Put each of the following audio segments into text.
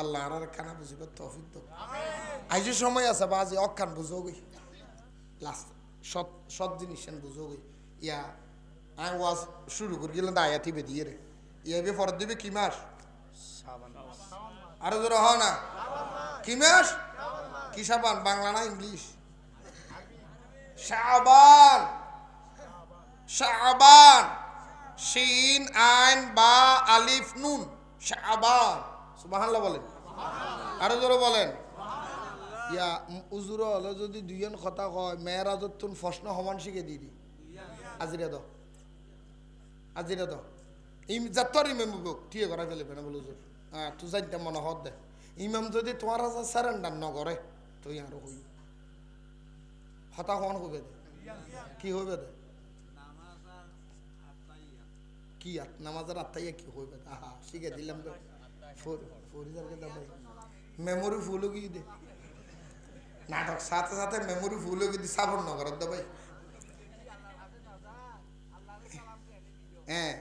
আল্লাহ আর কানা বুঝিব তৌফিক দাও। আইজ সময় আছে বা আজি অকান বুঝো গই লাস্ট সৎ সৎ জিনিস বুঝো গই ইয়া আই ওয়াজ শুরু করে গেলাম আয়াতি বেদিয়ে রে। ইয়া বে ফরদ দিবে কি মাস? আরও জোরে হ না। কি মাস? কি সাবান? বাংলা না ইংলিশ? শাবান শাবান শিন আইন বা আলিফ নুন। শাবান সুবহানাল্লাহ বলেন। আরও জোরে বলেন। ইয়া উজুর হলে যদি দুইজন কথা কয় মেয়েরাজত তুন প্রশ্ন সমান শিখে দি দি। আজিরে দ আজিরে দ ইম, যাত্তর ইমাম বুক ঠিক করা ফেলে না বলে উজুর। হ্যাঁ তুই জানতে মনে হত দে। ইমাম যদি তোমার আছে, সারেন্ডার নগরে তুই আরও হই হতা হন হবে দে। কি হইবে দে? কি নামাজের আত্মাইয়া কি হইবে দে? আহা, শিখে দিলাম তো মেমোরি ফুল কি দে নাটক সাথে সাথে মেমোরি ফুল কি দি সাবর নগর দে ভাই হ্যাঁ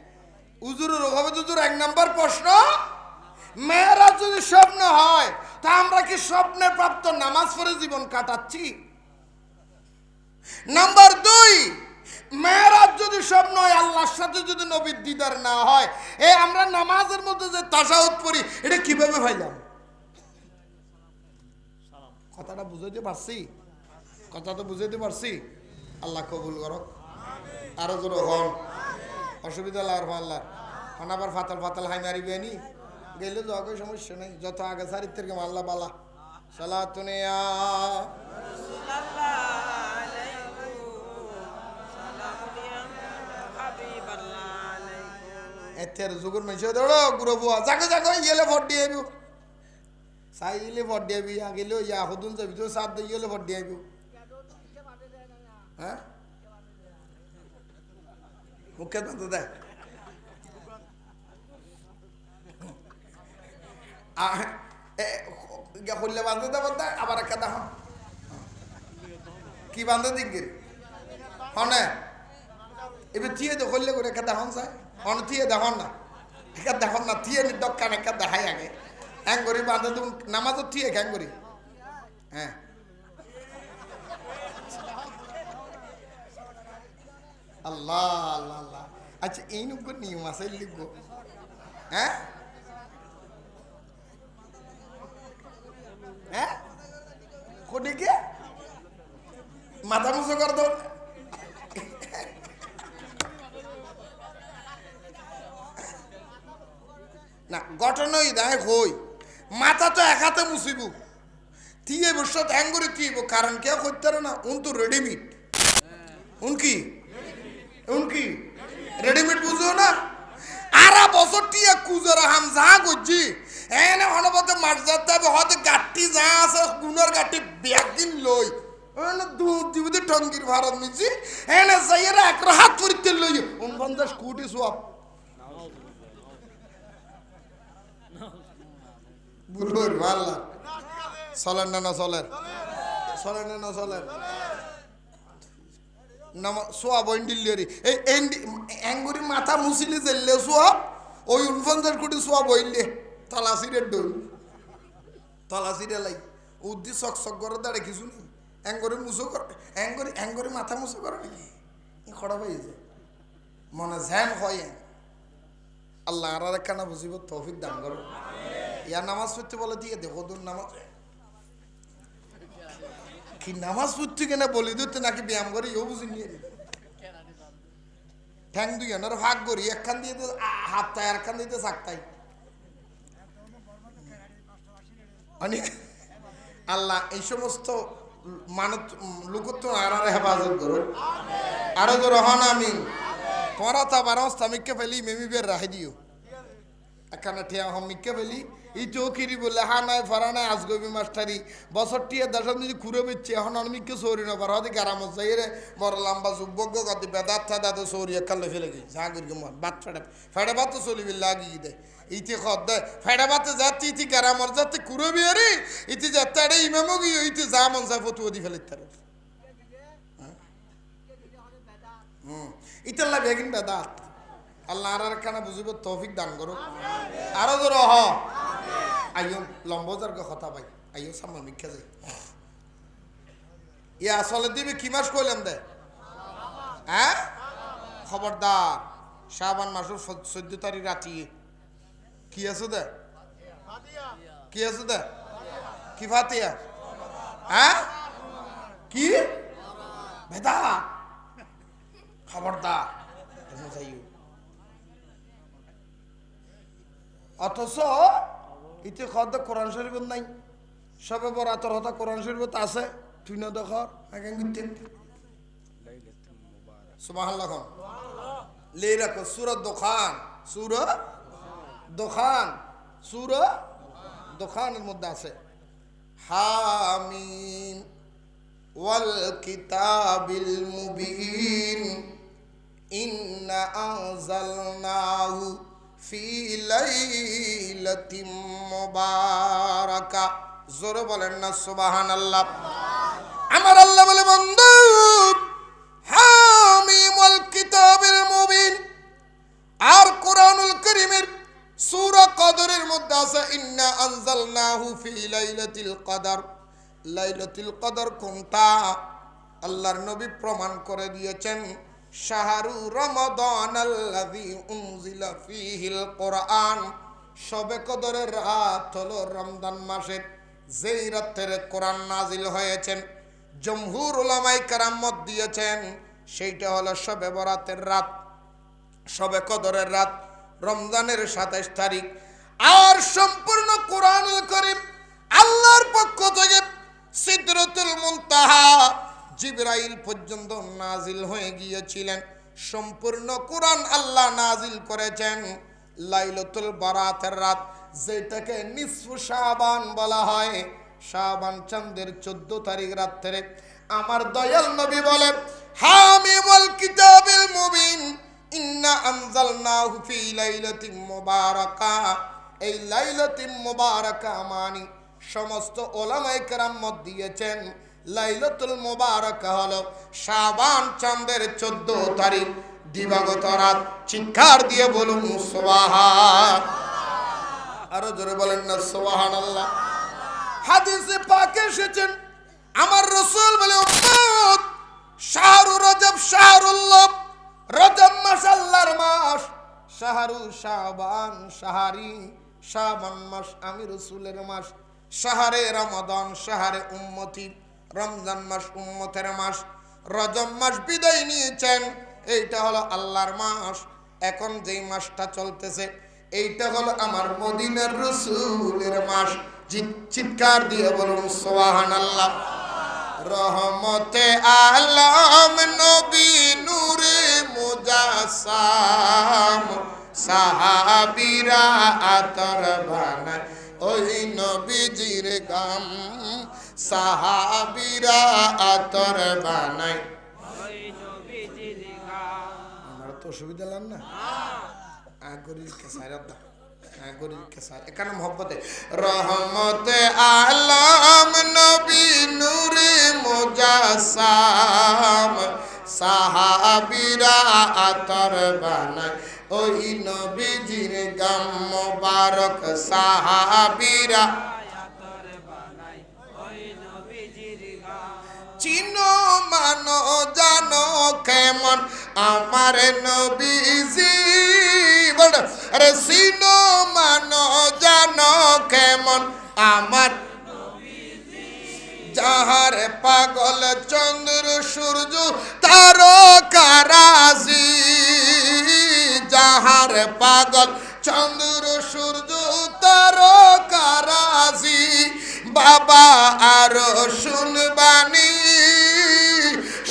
উজুরের হবে উজুর এক নম্বর প্রশ্ন মেয়েরা যদি স্বপ্ন হয় তা আমরা কি স্বপ্নে প্রাপ্ত নামাজ পড়ে জীবন কাটাচ্ছি নাম্বার দুই মেয়েরাজ যদি সব নয়, আল্লাহর সাথে যদি নবীর দিদার না হয়, এ আমরা নামাজের মধ্যে যে তাসাউদ পড়ি, এটা কীভাবে পাইলাম কথাটা বুঝাইতে পারছি? কথা তো বুঝাইতে পারছি? আল্লাহ কবুল করো আরও জোর হন। অসুবিধা লার আল্লাহ হন আবার ফাতাল ফাতাল হাই মারি বেনি। গেলে তো আগে সমস্যা নেই। যত আগে থেকে আল্লাহ বালা। সালাতুনিয়া এতের যুগর মেশে দৌড়ো গুরো বুয়া জাগো জাগো ইয়েলে ভোট দিয়ে আইবো সাই ইলে ভোট দিয়ে আইবি আগেলেও ইয়া হদুন যাবি তো সাত দিয়ে ইয়েলে ভোট দিয়ে আইবো হ্যাঁ মুখে বাঁধতে দেয় হইলে বাঁধতে দেব আবার একটা দেখো কি বাঁধতে দিকে হনে এবার থিয়ে দে হইলে করে একটা দেখুন চাই হন থিয়ে দেখুন না। একা দেখুন না, থিয়ে নি এক দেখাই আগে। হ্যাং করি, বাঁধে তুমি নামাজও থিয়ে হ্যাং করি। হ্যাঁ। আল্লাহ আল্লাহ আল্লাহ। আচ্ছা এই নুকো নিয়ম আছে লিখব হ্যাঁ কোটিকে মাথা মুছো কর দাও না ঘটনাই দেখ হই মাথা তো এক হাতে মুছিব তিয়ে বসে হ্যাঙ্গুরি তিয়েব কারণ কে করতে না। উন তো রেডিমেড উন কি? উনকি রেডিমেড বুঝো না? আরা বছর টিয়া কুজর হাম যা করছি, এনে অনবত মাঠ যাতে হবে হয়তো গাঠটি যা আছে, গুণের গাঠটি ব্যাগদিন লই। দুধ দিবি টঙ্গির ভারত নিছি এনে যাইয়েরা এক হাত পরিতে লই। উনপঞ্চাশ কোটি সোয়াব বুলবুর ভাল্লা চলেন না না চলেন। চলেন না না চলেন নাম সোয়াব ইন্ডিলিয়ারি এই অ্যাঙ্গুরি মাথা মুসিলে জেললে সোয়াব ওই উনপঞ্চাশ কোটি সোয়াব হইলে তলাসিরের ডই তলাসিরে লাই উদ্দি চক চক করে দাঁড়ে কিছু নেই অ্যাঙ্গরি মুসো কর অ্যাঙ্গরি অ্যাঙ্গরি মাথা মুসো করে নাকি? খড়া পাই যায় মনে ঝ্যান হয় আল্লাহ আর একখানা বুঝিব তৌফিক দান করো ইয়া নামাজ পড়তে বলে দিয়ে দেখো দূর নামাজ কি নামাজ পড়তে কেনা বলি দিতে নাকি ব্যায়াম করি? ও বুঝি নিয়ে ঠ্যাং দুই জনের ভাগ করি, একখান দিয়ে তো হাত তাই আর একখান দিতে চাকতাই মানে আল্লাহ এই সমস্ত মানত লোকত্ব আর আর হেফাজত করো আরও তো রহন আমি তোমার তা বারো স্তামিককে ফেলি, মেমি বের রাখি দিও। একখানা ঠিয়া হমিককে ফেলি। চৌকিরি বলে, হা নয় আজগবি মাস্টারি বছর টিয়া দশম যদি বেচ্ছে এখন অনেককে সৌরি না। পারা হতে গ্রামত যাই রে বড় লম্বা যুবজ্ঞ কত বেদাত তো সৌরি একালে ফেলে গেছি। জাহাঙ্গীর মন বাত ফেড়ে ফেড়ে চলিবি লাগিয়ে দেয় ইতি খদ দেয় ফেড়ে বাতে যাচ্ছে ইতি গ্রামর যাতে কুড়ে বিয়ারি ইতি যাতে আরে ইমামও গিয়ে ইতি যা মন যায় ফতুয়া দি ফেলে তার বেদাত। আল্লাহ আর কানা বুঝিব, তৌফিক দান করো আরও ধরো হ। আইও লম্বজার কথা ভাই আইও সামনে মিখ্যা যাই। ইয়া আসলে দিবি কি মাস কইলাম দে? হ্যাঁ? খবরদার, শাবান মাসের চোদ্দ তারিখ রাতি। কি আছে দে? কি আছে দে? কি ফাতিয়া? হ্যাঁ? কি? বেদা খবরদার। অথচ ইতি খদ কোরআন শরীফ নাই। সবে বরাতর হতা কোরআন শরীফ আছে, তুই না দেখ আগে সুবহানাল্লাহ লে রাখো সুরত দোকান সুর দোকান সুর দোকানের মধ্যে আছে। হামিম ওয়াল কিতাবিল মুবিন, ইন্না আনজালনাহু ফি জোরে বলেন না, সুবহানাল্লাহ। আমার আল্লাহ বলে, বন্ধু আর করিমের কদরের মধ্যে আছে কদর। কদর কোনটা? আল্লাহর নবী প্রমাণ করে দিয়েছেন। শাহরু রমাদান কোরআন। শবে কদরের রাত হলো রমজান মাসের, যেই রাতের কোরআন নাজিল হয়েছেন। জমহুর উলামাই কারাম মত দিয়েছেন, সেইটা হলো শবে বরাতের রাত। সবে কদরের রাত, রমজানের সাতাইশ তারিখ। আর সম্পূর্ণ কোরআনুল করিম আল্লাহর পক্ষ থেকে সিদরতুল মুনতাহা জিবরাইল পর্যন্ত নাজিল হয়ে গিয়েছিলেন। সম্পূর্ণ কোরআন আল্লাহ নাজিল করেছেন। লাইলতুল বারাতের রাত, যেটাকে নিসফু শাবান বলা হয়। শাবান চাঁদের চোদ্দ তারিখ রাত্রে আমার দয়াল নবী বলেন হামিমুল কিতাবিল মুবিন, ইন্না আনজালনাহু ফি লাইলাতিন মুবারাকা। এই লাইলাতিন মুবারাকা মানি সমস্ত ওলামায়ে কেরাম মত দিয়েছেন। লাইলাতুল মোবারক হল শাবান চাঁদের 14 তারিখ, দিবাগত রাত। চিৎকার দিয়ে বলুন, সুবহান। আরও জোরে বলেন না, সুবহানাল্লাহ। হাদিসে পাকে এসেছেন, আমার রসুল বলে শাহরু রজব শাহরুল্লাহ রজব মাস আল্লাহর মাস শাহরু শাবান, শাহারি শাবান মাস আমি রসুলের মাস, শাহরে রমাদান, শাহরে উম্মতি। রমজান মাস উম্মতের মাস, রজব মাস বিদায় নিয়েছেন, এইটা হলো আল্লাহর মাস। এখন যেই মাসটা চলতেছে, এইটা হলো আমার মদিনার রসুলের মাস। চিৎকার দিয়ে বলুন সোহান আল্লাহ রহমতে আলম নবী নূরে মুজাসাম সাহাবিরা আতর বানায়। ওই নবীজির গাম সাহাবিরা আতর বানায়। আমার তো অসুবিধা লাম না। আগরির কেসার দা আগরির কেসার। এখানে মোহব্বতে? রহমতে আলম, নবী নূরে মুজাসাম। সাহাবিরা আতর বানায়। ওই নবীজির গাম মোবারক সাহাবিরা চিনো মানো, জানো কেমন আমার নবীজি। বল আরে চিনো মানো, জানো কেমন আমার যাহার পাগল চন্দ্র, সূর্য তার কারাজি যাহার পাগল চন্দ্র, সূর্য তার কারাজি বাবা আরও শুনবানি।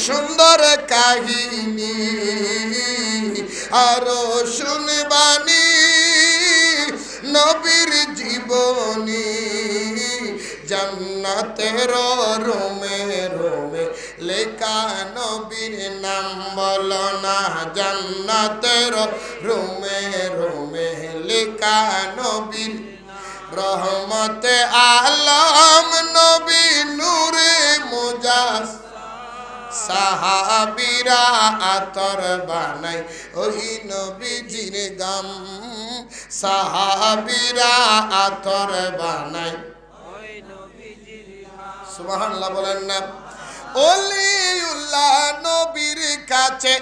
সুন্দর কাহিনী, আরও শুনবানি নবীর জীবনী। জান্নাতের রোমে রোমে লেখা নবীর নাম বল না। জান্নাতের রোমে রোমে লেখা নবীর রহমতে আলম সাহাবিরা আতর বানাই। ওই নবীজির গাম। সাহাবিরা আতর বানায় সুবহানাল্লাহ বলেন না। অলিউল্লাহ নবীর কাছে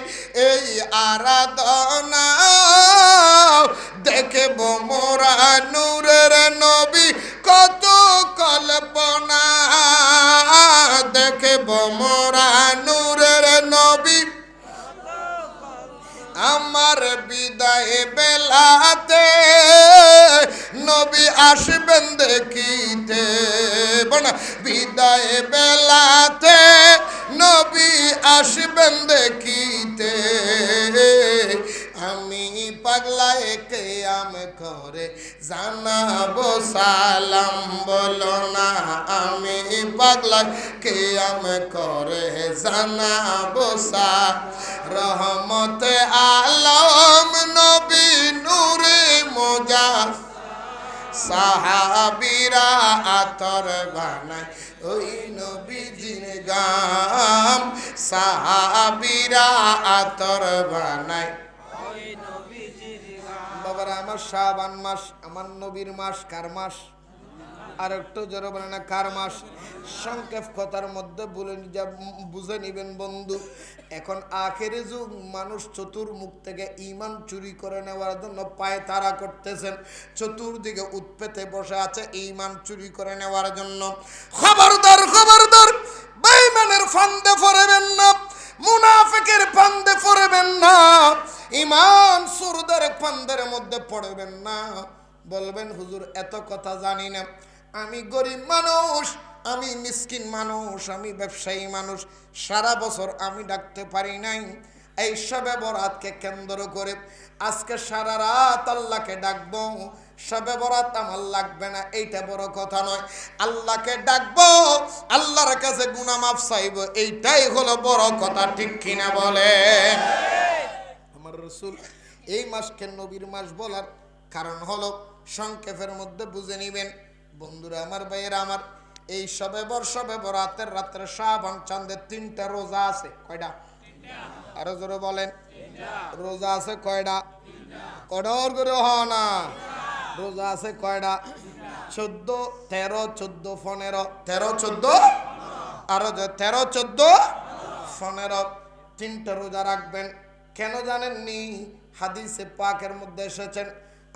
এই আরাধনা দেখব মোরা নূরের নবী, কত কল্পনা। দেখব মোরা নূরের নবী। আমার বিদায় বেলাতে নবী আসবেন দেখিতে। বিদায় বেলাতে আসবেন দেখিতে। আমি পাগলায় কেয়াম করে জানাব সালাম। বলো না, আমি পাগলায় কেয়াম করে জানাব সা। রহমতে আলম নবী নূরে মোজা। সাহাবিরা আতর বানায়, ওই নবীজির গাম সাহাবিরা আতর বানায়। বাবারা, আমার শাবান মাস, আমার নবীর মাস কার মাস? আর একটু জোরে বলে না, কার মাস? সংক্ষেপ কথার মধ্যে বলে যা বুঝে নিবেন বন্ধু। এখন আখের যুগ, মানুষ চতুর্মুখ থেকে ইমান চুরি করে নেওয়ার জন্য পায়ে তারা করতেছেন। চতুর্দিকে উৎপেতে বসে আছে ইমান চুরি করে নেওয়ার জন্য। খবরদার খবরদার! বেঈমানের ফান্দে পড়বেন না, মুনাফিকের ফান্দে পড়বেন না ইমান সুরদের ফান্দের মধ্যে পড়বেন না। বলবেন, হুজুর, এত কথা জানি না। আমি গরিব মানুষ, আমি মিসকিন মানুষ, আমি ব্যবসায়ী মানুষ, সারা বছর আমি ডাকতে পারি নাই। এই সবে বরাতকে কেন্দ্র করে আজকে সারা রাত আল্লাহকে ডাকবো সবে বরাত আমার লাগবে না, এইটা বড় কথা নয়। আল্লাহকে ডাকবো, আল্লাহর কাছে গুনাহ মাফ চাইব, এইটাই হলো বড় কথা, ঠিক কিনা বলেন আমার রসুল, এই মাসকে নবীর মাস বলার কারণ হলো, সংক্ষেপের মধ্যে বুঝে নিবেন। বন্ধুরা আমার, ভাইয়েরা আমার, এই সবে বর সবে বরাতের রাত্রে শ্রাবণ চাঁদের তিনটা রোজা আছে, কয়টা? আরও জোরে বলেন। রোজা আছে কয়টা? কডর করে হ না। রোজা আছে কয়টা? চোদ্দ, তেরো, চোদ্দ, পনেরো। তেরো, চোদ্দ? আরও তেরো, চোদ্দ, পনেরো। তিনটা রোজা রাখবেন। কেন জানেননি? হাদিসে পাকের মধ্যে এসেছেন,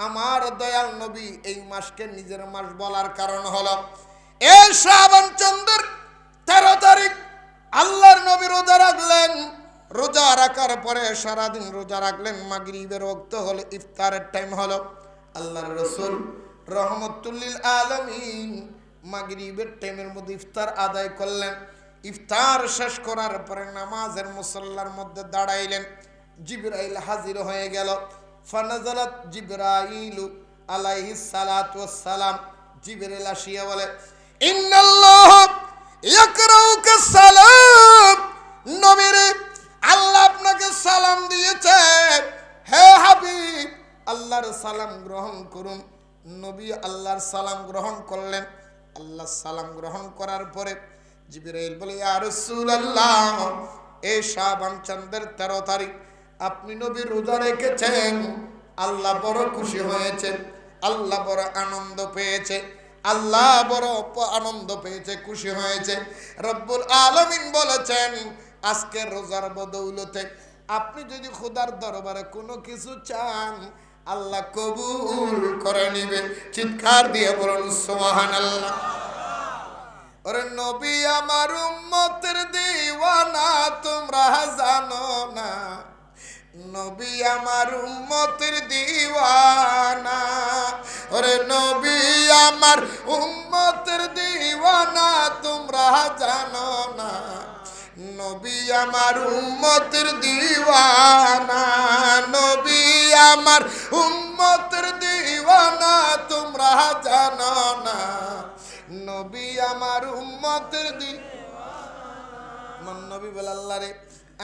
আমার দয়াল নবী এই মাসকে নিজের মাস বলার কারণ হলো, এ শ্রাবণ চন্দ্রের তেরো তারিখ আল্লাহর নবী রোজা রাখলেন। রোজা রাখার পরে সারাদিন রোজা রাখলেন। মাগরিবের রক্ত হলো ইফতারের টাইম হলো। আল্লাহর রসুল রহমতুল্লিল আলমিন মাগরিবের টাইমের মধ্যে ইফতার আদায় করলেন। ইফতার শেষ করার পরে নামাজের মুসল্লার মধ্যে দাঁড়াইলেন। জিবরাইল হাজির হয়ে গেল। ফানাজালাত জিবরাইলু আলাইহি সালাতু সালাম জিবরাইল আসিয়া বলে, ইন্নাল্লাহ ইয়াকরাউকা সালাম। নবীরে, আল্লাহ আপনাকে সালাম দিয়েছে। হে হাবিব আল্লাহর সালাম গ্রহণ করুন। নবী আল্লাহর সালাম গ্রহণ করলেন। আল্লাহ সালাম গ্রহণ করার পরে জিবরাইল বলে, ইয়া রাসূলুল্লাহ, এ শাবান চন্দ্রের তেরো তারিখ, আপনি নবী রোজা রেখেছেন। আল্লাহ বড় খুশি হয়েছে, আল্লাহ বড় আনন্দ পেয়েছে, আল্লাহ বড় আনন্দ পেয়েছে, খুশি হয়েছে। রব্বুল আলমিন বলেছেন আজকে রোজার বদৌলতে আপনি যদি খুদার দরবারে কোনো কিছু চান আল্লাহ কবুল করে নিবে। চিৎকার দিয়ে বলুন সোহান আল্লাহ ওরে নবী, আমার উম্মতের দিওয়ানা, তোমরা জানো না। নবী, আমার উম্মতের দিওয়ানা। ওরে নবী, আমার উম্মতের দিওয়ানা, তোমরা জানো না। নবী, আমার উম্মতের দিওয়ানা। নবী আমার উম্মতের দিওয়ানা, তোমরা জানো না। নবী আমার উম্মতের দি আমার নবী বলে, আল্লাহ রে,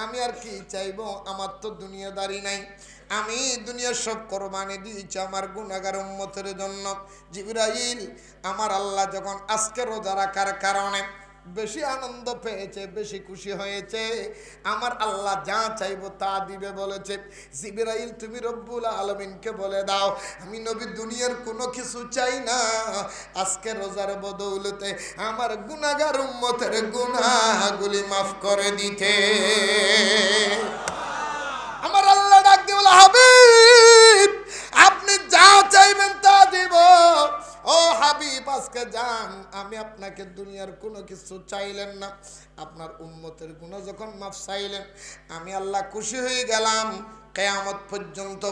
আমি আর কি চাইব? আমার তো দুনিয়াদারি নাই। আমি দুনিয়ার সব কোরবানি দিয়েছি আমার গুণাগার উম্মতের জন্য। জিবরাইল, আমার আল্লাহ যখন আজকে রোজা রাখার কারণে বেশি আনন্দ পেয়েছে, বেশি খুশি হয়েছে। আমার আল্লাহ যা চাইব তা দিবে বলেছে। জিবরাইল, তুমি রব্বুল আলমিনকে বলে দাও, আমি নবী দুনিয়ার কোনো কিছু চাই না। আজকে রোজার বদৌলতে আমার গুনাগার উম্মতের গুনাহগুলি মাফ করে দিতে। আমার আল্লাহ ডাক দিয়ে হাবিব, আপনি যা চাইবেন তা দিব। ও হাবিব, আজকে যান। আমি আপনাকে দুনিয়ার কোনো কিছু চাইলেন না। আপনার উন্মতের গুণ যখন মাফ চাইলেন, আমি আল্লাহ খুশি হয়ে গেলাম। কেয়ামত পর্যন্ত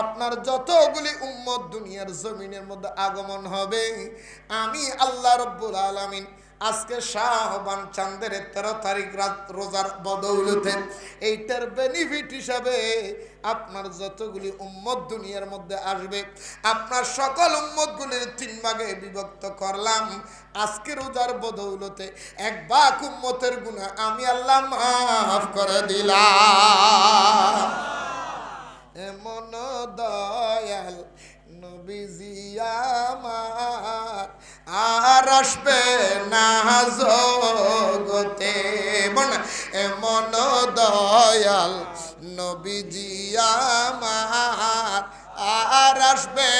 আপনার যতগুলি উম্মত দুনিয়ার জমিনের মধ্যে আগমন হবে, আমি আল্লাহ রব্বুল আলমিন আজকে শাহবান চান্দের তেরো তারিখ রাত রোজার বদৌলতে। এইটার বেনিফিট হিসাবে আপনার যতগুলি উম্মত দুনিয়ার মধ্যে আসবে, আপনার সকল উম্মতগুলির তিন ভাগে বিভক্ত করলাম। আজকে রোজার বদৌলতে এক বাক উম্মতের গুণা আমি আল্লাহ মাফ করে দিলাম। এমন দয়াল নবীজি আমার আর আসবে না জগতে। বল না, এমন দয়াল নবীজি আমার। আর আসবে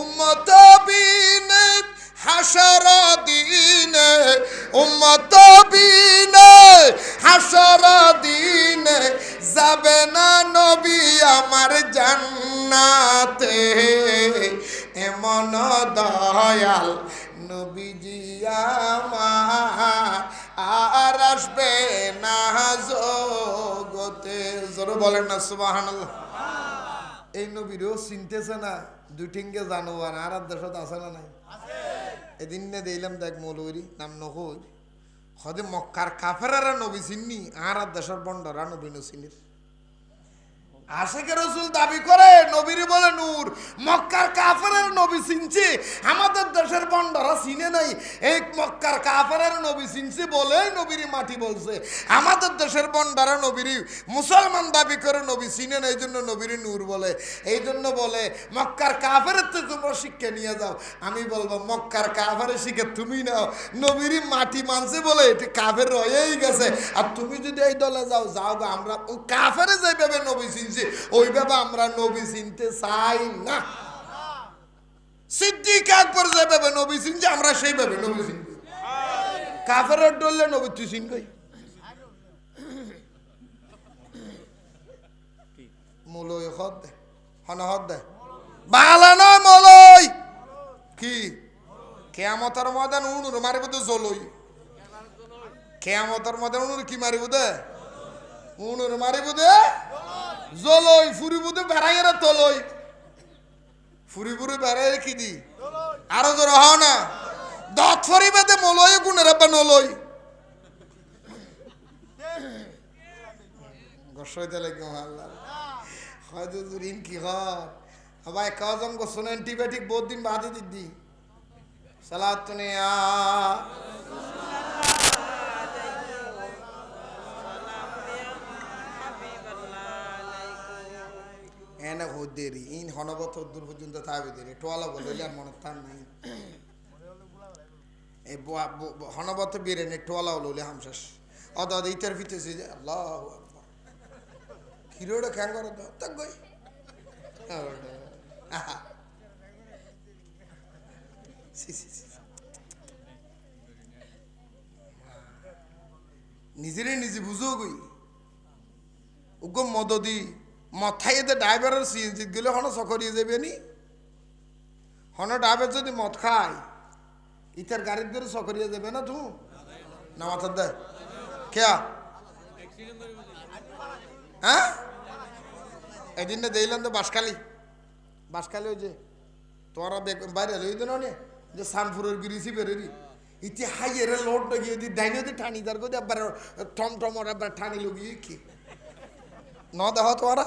উম্মত বিনে হাসর দিনে। উম্মত বিনে হাসর দিনে যাবে না নবী আমার জান্নাতে। এমন দয়াল নবীজি আমার। আর আসবে না জগতে। জোরে বলেন না, সুবহানাল্লাহ। এই নবীরও চিনতেছে না দুই ঠিঙ্গে জানোয়ার, আর দেশত আছে না নাই? এদিন নে দিলাম দেখ মৌলবরি, নাম নহর হদে মক্কার কাফেরারা নবী চিননি, আর দেশের বন্ডরা নবী নচিনির আশেকে রসুল দাবি করে, নবীর বলে নূর। মক্কার কাফেরের নবী চিনছে, আমাদের দেশের বন্ডরা চিনে নাই। এই মক্কার কাফেরের নবী চিনছে বলেই নবীর মাটি বলছে। আমাদের দেশের বন্ডারা নবীর, মুসলমান দাবি করে নবী চিনে না এই জন্য নবীর নূর বলে। এই জন্য বলে, মক্কার কাফেরের তো তোমরা শিক্ষা নিয়ে যাও। আমি বলব, মক্কার কাফেরের শিক্ষা তুমি নাও। নবীর মাটি মানছে বলে, এটি কাফের রয়েই গেছে। আর তুমি যদি এই দলে যাও যাও আমরা কাফেরে যেভাবে নবী চিনছি ওইভাবে আমরা নবী চিনতে চাই না। সিদ্দিক আকবর যেভাবে নবী চিনছে, আমরা সেইভাবে নবী চিনছি কাফেরের ডললে নবী তুই চিন কই মলই হদ দে, হন হদ দে। বালা নয় মলই। কি? কেয়ামতের ময়দান উনুর মারিব তো জলই। কেয়ামতের ময়দান উনুর কি মারিব দে? উনুর মারিব দে? জলই ফুরিব দে বেড়াইয়ের তলই। ফুরি ফুরি বেড়াই কি দি আরও জোর হ না। দত ফরিবে দে মলই গুণের বা নলই। গসইতে লাগে আল্লাহ হয়তো ঋণ কি হয় সবাই কজন গোসন অ্যান্টিবায়োটিক বহুত দিন বাদে দিদি। সালাত নেয়া এনে হো দেরি ইন হনবত দূর পর্যন্ত থাকবে দেরি টোয়ালা বলে মনে তার নাই। এই হনবত বেরে নে টোয়ালা হলো হামশাস অদ ইতার ভিতরে যে, আল্লাহ হিরোটা খ্যাং করে তাক গই নিজেরে নিজে বুঝো গই উগ্র মদদি মথাই এতে ড্রাইভারের সিএনজি গেলে হন চকরিয়ে যাবে নি? হন ড্রাইভার যদি মদ খায়, ইতার গাড়ির ধরে চকরিয়ে যাবে না তু? না মাথার দেয় কেয়া হ্যাঁ? এদিন না দিলাম তো বাসকালি বাসকালি ওই যে তোরা বাইরে লই দেন যে সানফুরের গিরিছি বেরেরি। ইতি হাইয়ের লোড গিয়ে দি ডাইনে দি ঠানি দার গো একবার টম টম ওরা ঠানি কি? ন দেহ তোরা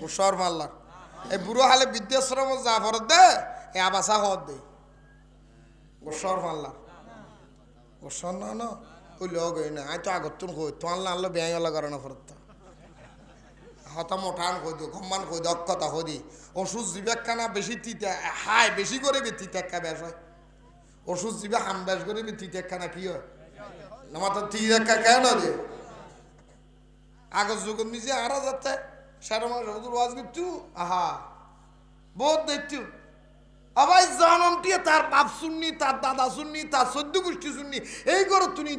বুসর মাল্লার। এই বুড়ো হালে বিদ্যাশ্রম যা ফরত দে, এই আবাসা হত দে। বুসর মাল্লার। বুসর না না, ওই লগ হই না আই তো আগত তুন কই তোমার লাল ব্যাং হলা কারণে ফরত হতা মোটান কই দিও গম্মান কই দিও অক্ষতা কই দি ওষুধ জিবেক কানা বেশি তিতা হাই বেশি করে বে তিতা একটা বেশ হয়। ওষুধ জিবে হাম বেশ করে বে তিতা কানা কি হয়? আমার তো তিতা একটা কেন দে? আগত যুগ নিজে আরা যাতে সারা মাস ওয়াজ করতু আহা, বহুত দেখতু আবার তার বাপ শুননি তার দাদা শুননি তার সদ্য গোষ্ঠী শুননি এই করো তুমি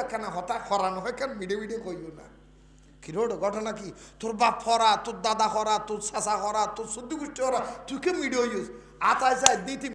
রাখানা হতা খরানো হয় কেন মিডে মিডে না? কি রোড ঘটনা কি? তোর বাপ খরা, তোর দাদা খরা, তোর চাচা খরা, তোর সদ্য গোষ্ঠী খরা, তুই কে মিডে হইস আতায় চাই দিতে